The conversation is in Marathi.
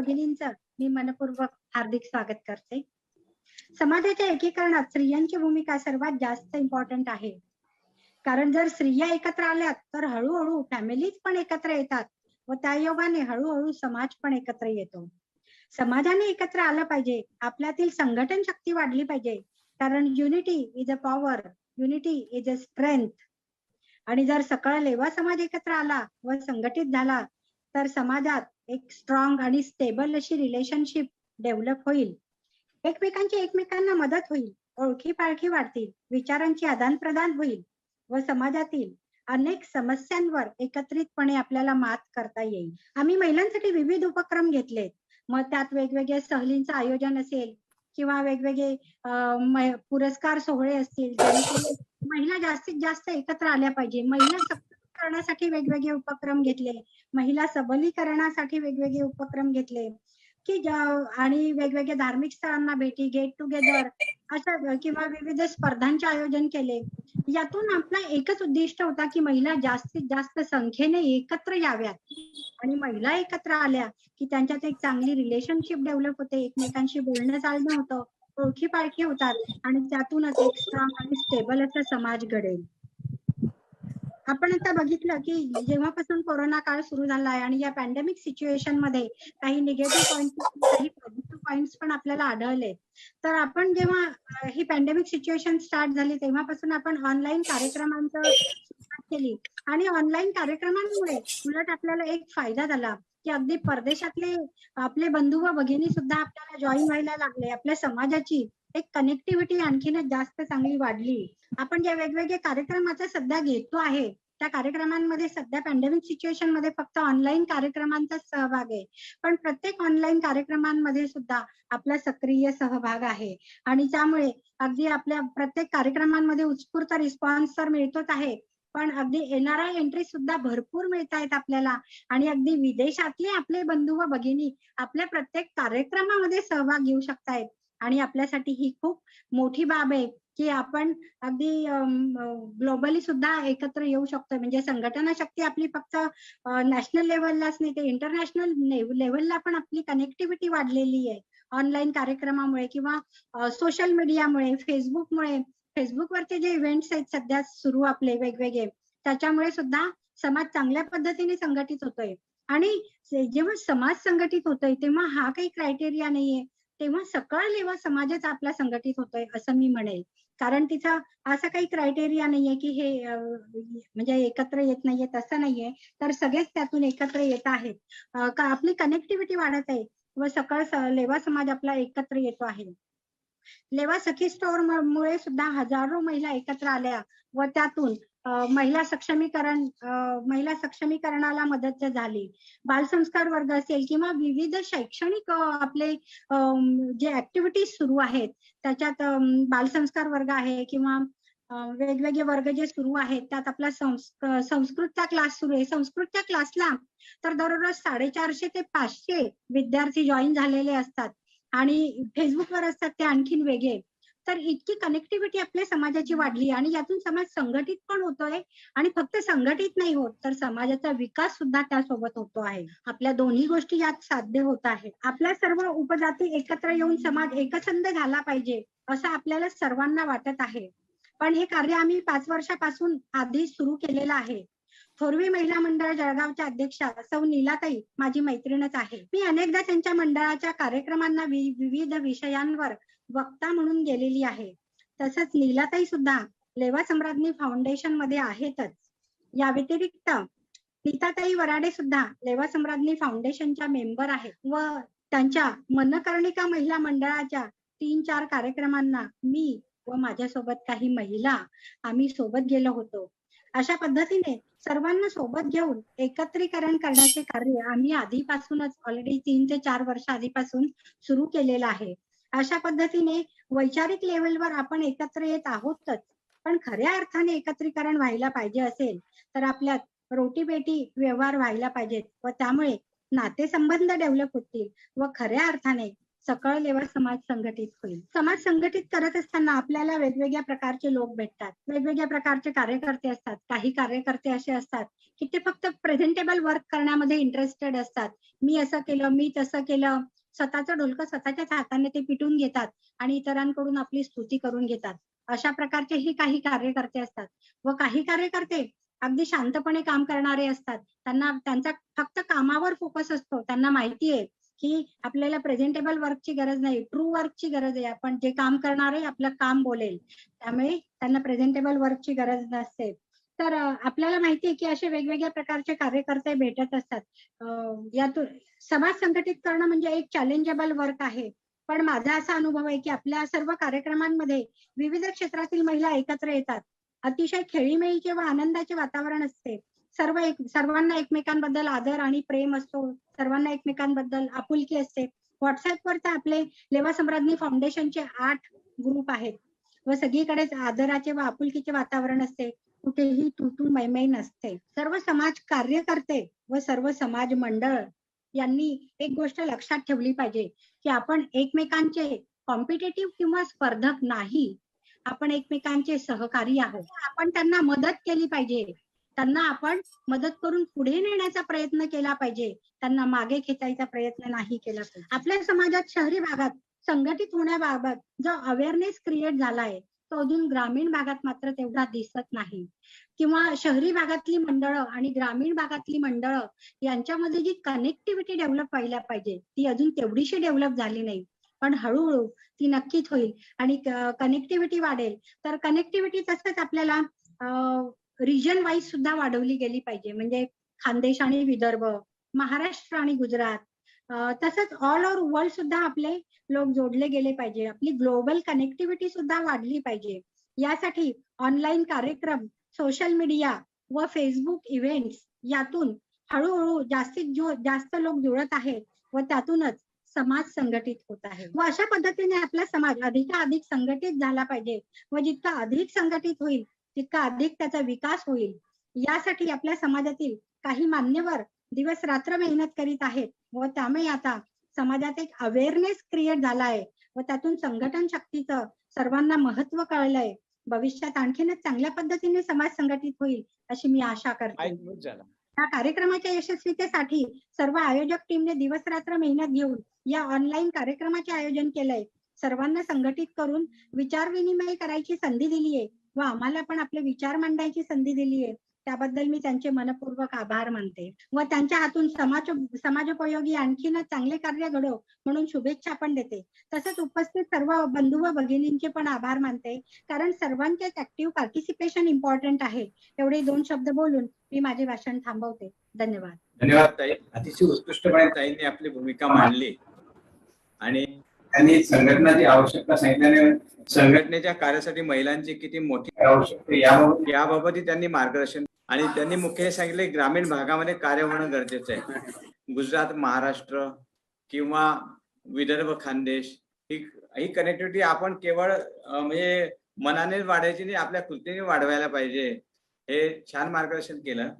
भगिनींचं मी मनपूर्वक हार्दिक स्वागत करते. समाजाच्या एकीकरणात स्त्रियांची भूमिका सर्वात जास्त इम्पॉर्टंट आहे. कारण जर स्त्रिया एकत्र आल्यात तर हळूहळू फॅमिलीज पण एकत्र येतात व त्या योगाने हळूहळू समाज पण एकत्र येतो. समाजाने एकत्र आलं पाहिजे आपल्यातील संघटन शक्ती वाढली पाहिजे. कारण unity is a power unity is a strength आणि जर सकळ लेवा समाज एकत्र आला व संघटित झाला तर समाजात एक स्ट्रॉंग आणि स्टेबल अशी रिलेशनशिप डेव्हलप होईल. एकमेकांची एकमेकांना मदत होईल ओळखी पाळखी वाढतील विचारांची आदान प्रदान होईल व समाजातील अनेक समस्यांवर एकत्रितपणे आपल्याला मात करता येईल. आम्ही महिलांसाठी विविध उपक्रम घेतलेत. मग त्यात वेगवेगळे सहलींचं आयोजन असेल किंवा वेगवेगळे पुरस्कार सोहळे असतील महिला जास्तीत जास्त एकत्र आल्या पाहिजे. महिला करण्यासाठी वेगवेगळे उपक्रम घेतले. महिला सबलीकरणासाठी वेगवेगळे उपक्रम घेतले. की आणि वेगवेगळ्या धार्मिक स्थळांना भेटी गेट टुगेदर अशा किंवा विविध स्पर्धांचे आयोजन केले. यातून आपला एकच उद्दिष्ट होता की महिला जास्तीत जास्त संख्येने एकत्र याव्यात. आणि महिला एकत्र आल्या की त्यांच्यात एक चांगली रिलेशनशिप डेव्हलप होते. एकमेकांशी बोलणं चालणं होतं. ओळखी पाळखी होतात. आणि त्यातूनच एक स्ट्रॉंग आणि स्टेबल असा समाज घडेल. आपण आता बघितलं की जेव्हापासून कोरोना काळ सुरू झाला आहे आणि या पॅन्डेमिक सिच्युएशनमध्ये काही निगेटिव्ह पॉईंट काही पॉझिटिव्ह पॉइंट्स पण आपल्याला आढळले तर आपण जेव्हा ही पॅन्डेमिक सिच्युएशन स्टार्ट झाली तेव्हापासून आपण ऑनलाईन कार्यक्रमांचं सुरुवात केली आणि ऑनलाईन कार्यक्रमांमुळे उलट आपल्याला एक फायदा झाला की अगदी परदेशातले आपले बंधू व भगिनी सुद्धा आपल्याला जॉईन व्हायला लागले आपल्या समाजाची एक कनेक्टिव्हिटी आणखीनच जास्त चांगली वाढली. आपण जे वेगवेगळे कार्यक्रम आता सध्या घेतो आहे त्या कार्यक्रमांमध्ये सध्या पॅन्डेमिक सिच्युएशनमध्ये फक्त ऑनलाईन कार्यक्रमांचाच सहभाग आहे. पण प्रत्येक ऑनलाईन कार्यक्रमांमध्ये सुद्धा आपला सक्रिय सहभाग आहे. आणि त्यामुळे अगदी आपल्या प्रत्येक कार्यक्रमांमध्ये उत्स्फूर्त रिस्पॉन्स तर मिळतोच आहे. पण अगदी एनआरआय एंट्री सुद्धा भरपूर मिळत आहेत आपल्याला. आणि अगदी विदेशातले आपले बंधू व भगिनी आपल्या प्रत्येक कार्यक्रमामध्ये सहभाग घेऊ शकतायत. आणि आपल्यासाठी ही खूप मोठी बाब आहे की आपण अगदी ग्लोबली सुद्धा एकत्र येऊ शकतो म्हणजे संघटना शक्ती आपली फक्त नॅशनल लेवललाच नाही ते इंटरनॅशनल लेवलला पण आपली कनेक्टिव्हिटी वाढलेली आहे. ऑनलाईन कार्यक्रमामुळे किंवा सोशल मीडियामुळे फेसबुकमुळे फेसबुकवरचे जे इव्हेंट्स आहेत सध्या सुरू आपले वेगवेगळे त्याच्यामुळे सुद्धा समाज चांगल्या पद्धतीने संघटित होतोय. आणि जेव्हा समाज संघटित होतोय तेव्हा हा काही क्रायटेरिया नाहीये. तेव्हा सकळ लेवा समाजच आपला संघटित होतोय असं मी म्हणेल. कारण तिचा असा काही क्रायटेरिया नाहीये की हे म्हणजे एकत्र येत नाहीये तसं नाहीये. तर सगळेच त्यातून एकत्र येत आहेत. का आपली कनेक्टिव्हिटी वाढत आहे व सकाळ लेवा समाज आपला एकत्र येतो आहे. लेवा सखी स्टोअर मुळे सुद्धा हजारो महिला एकत्र आल्या व त्यातून महिला सक्षमीकरण महिला सक्षमीकरणाला मदत झाली बालसंस्कार वर्ग असेल किंवा विविध शैक्षणिक आपले जे ऍक्टिव्हिटीज सुरू आहेत त्याच्यात बालसंस्कार वर्ग आहे किंवा वेगवेगळे वर्ग जे सुरू आहेत त्यात आपला संस्कृतचा क्लास सुरू आहे. संस्कृतच्या क्लासला तर दररोज साडेचारशे ते पाचशे विद्यार्थी जॉईन झालेले असतात आणि फेसबुकवर असतात ते आणखीन वेगळे. तर इतकी कनेक्टिव्हिटी आपल्या समाजाची वाढली आणि यातून समाज संघटित पण होतोय आणि फक्त संघटित नाही होत तर समाजाचा विकास सुद्धा त्यासोबत होतो आहे. आपल्या दोन्ही गोष्टी यात साध्य होत आहेत. आपल्या सर्व उपजाती एकत्र येऊन समाज एकसंध झाला पाहिजे असं आपल्याला सर्वांना वाटत आहे. पण हे कार्य आम्ही पाच वर्षापासून आधी सुरू केलेलं आहे. थोरवी महिला मंडळ जळगावच्या अध्यक्षा सौ नीलाताई माझी मैत्रीणच आहे. मी अनेकदा त्यांच्या मंडळाच्या कार्यक्रमांना वि- विविध विषयांवर वक्ता म्हणून गेलेली आहे. तसंच नीलाताई सुद्धा लेवा सम्राज्ञी फाउंडेशनमध्ये आहेतच. या व्यतिरिक्त नीताताई वराडे सुद्धा लेवा सम्राज्ञी फाउंडेशनच्या मेंबर आहेत व त्यांच्या मनकर्णिका महिला मंडळाच्या तीन चार कार्यक्रमांना मी व माझ्यासोबत काही महिला आम्ही सोबत गेलो होतो. अशा पद्धतीने सर्वांना सोबत घेऊन एकत्रीकरण करण्याचे कार्य आम्ही आधीपासूनच ऑलरेडी तीन ते चार वर्ष आधीपासून सुरू केलेलं आहे. अशा पद्धतीने वैचारिक लेवलवर आपण एकत्र येत आहोतच. पण खऱ्या अर्थाने एकत्रीकरण व्हायला पाहिजे असेल तर आपल्यात रोटीबेटी व्यवहार व्हायला पाहिजेत व त्यामुळे नातेसंबंध डेव्हलप होतील व खऱ्या अर्थाने सकळ लेवल समाज संघटित होईल. समाज संघटित करत असताना आपल्याला वेगवेगळ्या प्रकारचे लोक भेटतात वेगवेगळ्या प्रकारचे कार्यकर्ते असतात काही कार्यकर्ते असे असतात की ते फक्त प्रेझेंटेबल वर्क करण्यामध्ये इंटरेस्टेड असतात. मी असं केलं मी तसं केलं स्वतःचं ढोलकं स्वतःच्याच हाताने ते पिटून घेतात आणि इतरांकडून आपली स्तुती करून घेतात. अशा प्रकारचेही काही कार्यकर्ते असतात. व काही कार्यकर्ते अगदी शांतपणे काम करणारे असतात. त्यांना त्यांचा फक्त कामावर फोकस असतो. त्यांना माहिती आहे की आपल्याला प्रेझेंटेबल वर्कची गरज नाही. ट्रू वर्कची गरज आहे. आपण जे काम करणार आहे आपलं काम बोलेल. त्यामुळे त्यांना प्रेझेंटेबल वर्कची गरज नसते. तर आपल्याला माहिती आहे की असे वेगवेगळ्या प्रकारचे कार्यकर्ते भेटत असतात. अं, यातून समाज संघटित करणं म्हणजे एक चॅलेंजेबल वर्क आहे. पण माझा असा अनुभव आहे की आपल्या सर्व कार्यक्रमांमध्ये विविध क्षेत्रातील महिला एकत्र येतात. अतिशय खेळीमेळीचे व आनंदाचे वातावरण असते. सर्व एक सर्वांना एकमेकांबद्दल आदर आणि प्रेम असतो. सर्वांना एकमेकांबद्दल आपुलकी असते. व्हॉट्सअपवर तर आपले लेवा सम्राज्ञी फाउंडेशनचे आठ ग्रुप आहेत. व सगळीकडेच आदराचे व आपुलकीचे वातावरण असते. कुठेही तुटू मैमै नसते. सर्व समाज कार्यकर्ते व सर्व समाज मंडळ यांनी एक गोष्ट लक्षात ठेवली पाहिजे की आपण एकमेकांचे कॉम्पिटेटिव्ह किंवा स्पर्धक नाही आपण एकमेकांचे सहकारी आहोत. आपण त्यांना मदत केली पाहिजे. त्यांना आपण मदत करून पुढे नेण्याचा प्रयत्न केला पाहिजे. त्यांना मागे खेचायचा प्रयत्न नाही केला पाहिजे. आपल्या समाजात शहरी भागात संघटित होण्याबाबत जो अवेअरनेस क्रिएट झालाय तो अजून ग्रामीण भागात मात्र तेवढा दिसत नाही. किंवा शहरी भागातली मंडळं आणि ग्रामीण भागातली मंडळं यांच्यामध्ये जी कनेक्टिव्हिटी डेव्हलप व्हायला पाहिजे ती अजून तेवढीशी डेव्हलप झाली नाही. पण हळूहळू ती नक्कीच होईल आणि कनेक्टिव्हिटी वाढेल. तर कनेक्टिव्हिटी तसंच आपल्याला रिजन वाईज सुद्धा वाढवली गेली पाहिजे. म्हणजे खानदेश आणि विदर्भ महाराष्ट्र आणि गुजरात तसंच ऑल ओव्हर वर्ल्ड सुद्धा आपले लोक जोडले गेले पाहिजे. आपली ग्लोबल कनेक्टिव्हिटी सुद्धा वाढली पाहिजे. यासाठी ऑनलाईन कार्यक्रम सोशल मीडिया व फेसबुक इव्हेंट्स यातून हळूहळू जास्तीत जो जास्त लोक जुळत आहेत व त्यातूनच समाज संघटित होत आहे. व अशा पद्धतीने आपला समाज अधिकाधिक संघटित झाला पाहिजे व जितका अधिक संघटित होईल तितका अधिक त्याचा विकास होईल. यासाठी आपल्या समाजातील काही मान्यवर दिवस रात्र मेहनत करीत आहेत. व त्यामुळे आता समाजात एक अवेअरनेस क्रिएट झाला आहे व त्यातून संघटन शक्तीचं सर्वांना महत्त्व कळलंय. भविष्यात आणखीनच चांगल्या पद्धतीने समाज संघटित होईल अशी मी आशा करते. या कार्यक्रमाच्या यशस्वीतेसाठी सर्व आयोजक टीमने दिवस रात्र मेहनत घेऊन या ऑनलाईन कार्यक्रमाचे आयोजन केलंय. सर्वांना संघटित करून विचार विनिमय करायची संधी दिली आहे व आम्हाला पण आपले विचार मांडायची संधी दिली आहे त्याबद्दल मी त्यांचे मनपूर्वक आभार मानते. व त्यांच्या हातून समाज समाजोपयोगी आणखीनच चांगले कार्य घडो म्हणून शुभेच्छा पण देते. तसंच उपस्थित सर्व बंधू व भगिनींचे पण आभार मानते. कारण सर्वांचेच ऍक्टिव्ह पार्टिसिपेशन इम्पॉर्टंट आहे. एवढे दोन शब्द बोलून मी माझे भाषण थांबवते. धन्यवाद. धन्यवाद ताई. अतिशय उत्कृष्टपणे ताईंनी आपली भूमिका मांडली. आणि त्यांनी संघटनाची आवश्यकता सांगितल्याने संघटनेच्या कार्यासाठी महिलांची किती मोठी आवश्यकता याबाबत. याबाबतही त्यांनी मार्गदर्शन आणि त्यांनी मुख्य सांगितले ग्रामीण भागामध्ये कार्य होणं गरजेचं आहे. गुजरात महाराष्ट्र किंवा विदर्भ खानदेश ही ही कनेक्टिव्हिटी आपण केवळ म्हणजे मनाने वाढायची नाही आपल्या कृतीने वाढवायला पाहिजे. हे छान मार्गदर्शन केलं.